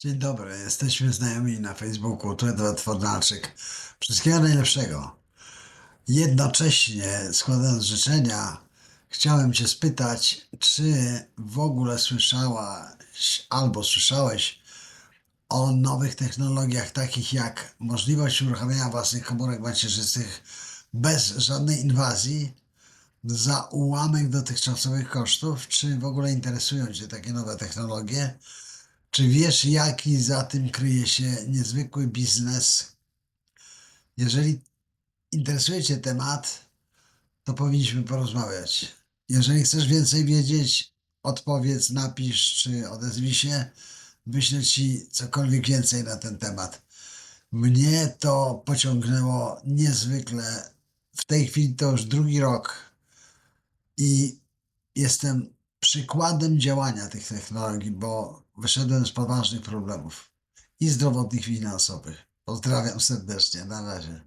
Dzień dobry, jesteśmy znajomi na Facebooku, tu Edward Fornalczyk. Wszystkiego najlepszego. Jednocześnie składając życzenia, chciałem Cię spytać, czy w ogóle słyszałaś albo słyszałeś o nowych technologiach takich jak możliwość uruchamiania własnych komórek macierzystych bez żadnej inwazji za ułamek dotychczasowych kosztów? Czy w ogóle interesują Cię takie nowe technologie? Czy wiesz, jaki za tym kryje się niezwykły biznes? Jeżeli interesuje Cię temat, to powinniśmy porozmawiać. Jeżeli chcesz więcej wiedzieć, odpowiedz, napisz czy odezwij się. Wyślę Ci cokolwiek więcej na ten temat. Mnie to pociągnęło niezwykle. W tej chwili to już drugi rok i jestem przykładem działania tych technologii, bo wyszedłem z poważnych problemów i zdrowotnych, i finansowych. Pozdrawiam serdecznie. Na razie.